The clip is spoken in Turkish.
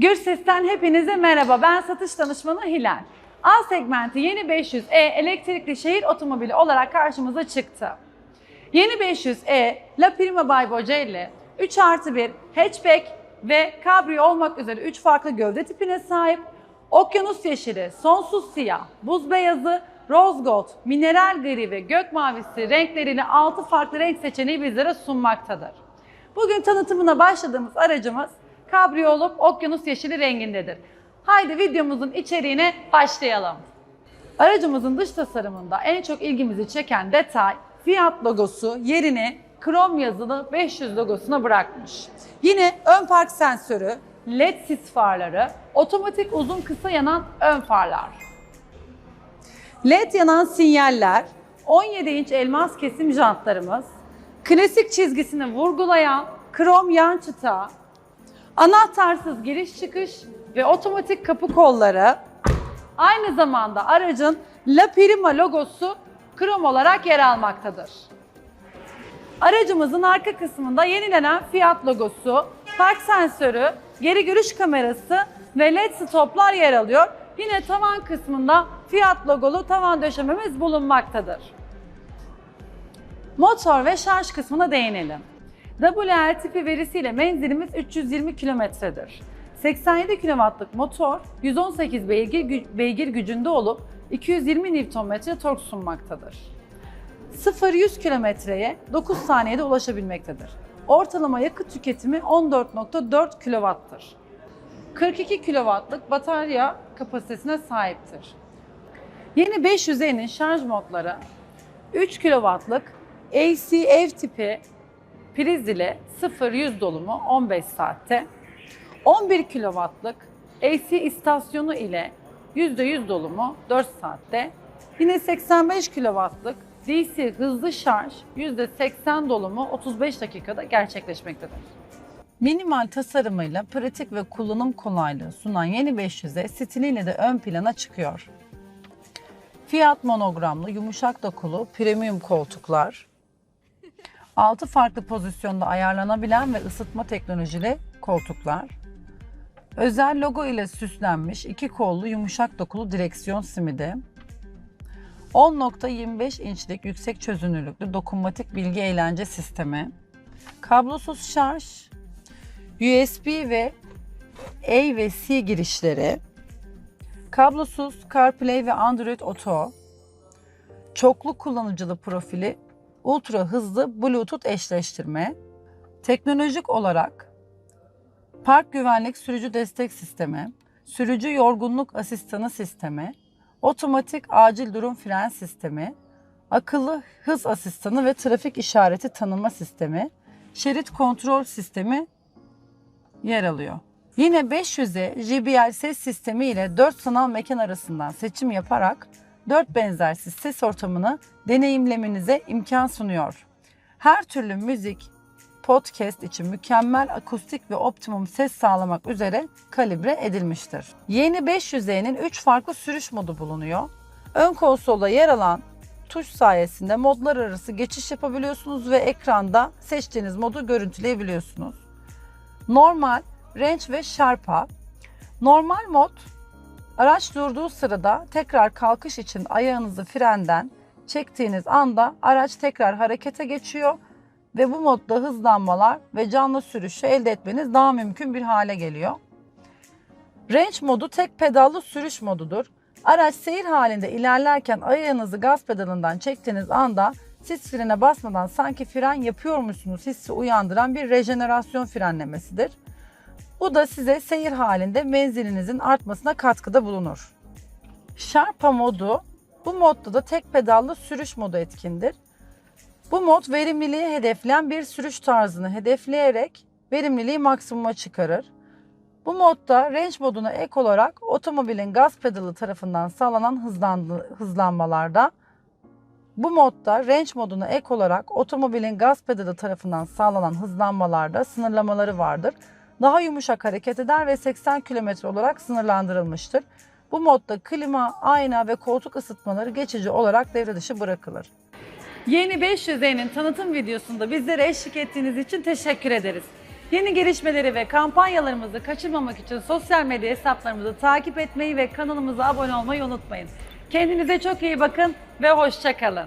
Gürses'ten hepinize merhaba. Ben satış danışmanı Hilal. A segmenti yeni 500e elektrikli şehir otomobili olarak karşımıza çıktı. Yeni 500e La Prima by Bocelli 3 artı 1 hatchback ve cabrio olmak üzere 3 farklı gövde tipine sahip. Okyanus yeşili, sonsuz siyah, buz beyazı, rose gold, mineral gri ve gök mavisi renkleriyle 6 farklı renk seçeneği bizlere sunmaktadır. Bugün tanıtımına başladığımız aracımız kabrio olup okyanus yeşili rengindedir. Haydi videomuzun içeriğine başlayalım. Aracımızın dış tasarımında en çok ilgimizi çeken detay Fiat logosu yerini krom yazılı 500 logosuna bırakmış. Yine ön park sensörü, led sis farları, otomatik uzun kısa yanan ön farlar. LED yanan sinyaller, 17 inç elmas kesim jantlarımız, klasik çizgisini vurgulayan krom yan çıta, anahtarsız giriş çıkış ve otomatik kapı kolları, aynı zamanda aracın La Prima logosu krom olarak yer almaktadır. Aracımızın arka kısmında yenilenen Fiat logosu, park sensörü, geri görüş kamerası ve led stoplar yer alıyor. Yine tavan kısmında Fiat logolu tavan döşememiz bulunmaktadır. Motor ve şarj kısmına değinelim. WL tipi verisiyle menzilimiz 320 kilometredir. 87 kW'lık motor 118 beygir, beygir gücünde olup 220 Nm tork sunmaktadır. 0-100 kilometreye 9 saniyede ulaşabilmektedir. Ortalama yakıt tüketimi 14.4 kW'tır. 42 kW'lık batarya kapasitesine sahiptir. Yeni 500E'nin şarj modları 3 kW'lık AC ev tipi priz ile 0-100 dolumu 15 saatte, 11 kW'lık AC istasyonu ile %100 dolumu 4 saatte, yine 85 kW'lık DC hızlı şarj %80 dolumu 35 dakikada gerçekleşmektedir. Minimal tasarımıyla pratik ve kullanım kolaylığı sunan yeni 500'e stiliyle de ön plana çıkıyor. Fiyat monogramlı, yumuşak dokulu, premium koltuklar, 6 farklı pozisyonda ayarlanabilen ve ısıtma teknolojili koltuklar, özel logo ile süslenmiş iki kollu yumuşak dokulu direksiyon simidi, 10.25 inçlik yüksek çözünürlüklü dokunmatik bilgi eğlence sistemi, kablosuz şarj, USB ve A ve C girişleri, kablosuz CarPlay ve Android Auto, çoklu kullanıcılı profili, ultra hızlı Bluetooth eşleştirme, teknolojik olarak park güvenlik sürücü destek sistemi, sürücü yorgunluk asistanı sistemi, otomatik acil durum fren sistemi, akıllı hız asistanı ve trafik işareti tanıma sistemi, şerit kontrol sistemi yer alıyor. Yine 500'e JBL ses sistemi ile 4 sanal mekan arasından seçim yaparak 4 benzersiz ses ortamını deneyimlemenize imkan sunuyor. Her türlü müzik, podcast için mükemmel akustik ve optimum ses sağlamak üzere kalibre edilmiştir. Yeni 500E'nin 3 farklı sürüş modu bulunuyor. Ön konsolda yer alan tuş sayesinde modlar arası geçiş yapabiliyorsunuz ve ekranda seçtiğiniz modu görüntüleyebiliyorsunuz. Normal, range ve Sharp'a. Normal mod araç durduğu sırada tekrar kalkış için ayağınızı frenden çektiğiniz anda araç tekrar harekete geçiyor ve bu modda hızlanmalar ve canlı sürüşü elde etmeniz daha mümkün bir hale geliyor. Range modu tek pedallı sürüş modudur. Araç seyir halinde ilerlerken ayağınızı gaz pedalından çektiğiniz anda siz frene basmadan sanki fren yapıyormuşsunuz hissi uyandıran bir rejenerasyon frenlemesidir. Bu da size seyir halinde menzilinizin artmasına katkıda bulunur. Sharpa modu bu modda da tek pedallı sürüş modu etkindir. Bu mod verimliliği hedefleyen bir sürüş tarzını hedefleyerek verimliliği maksimuma çıkarır. Bu modda range moduna ek olarak otomobilin gaz pedalı tarafından sağlanan hızlanmalarda bu modda range moduna ek olarak otomobilin gaz pedalı tarafından sağlanan hızlanmalarda sınırlamaları vardır. Daha yumuşak hareket eder ve 80 km olarak sınırlandırılmıştır. Bu modda klima, ayna ve koltuk ısıtmaları geçici olarak devre dışı bırakılır. Yeni 500E'nin tanıtım videosunda bizlere eşlik ettiğiniz için teşekkür ederiz. Yeni gelişmeleri ve kampanyalarımızı kaçırmamak için sosyal medya hesaplarımızı takip etmeyi ve kanalımıza abone olmayı unutmayın. Kendinize çok iyi bakın ve hoşça kalın.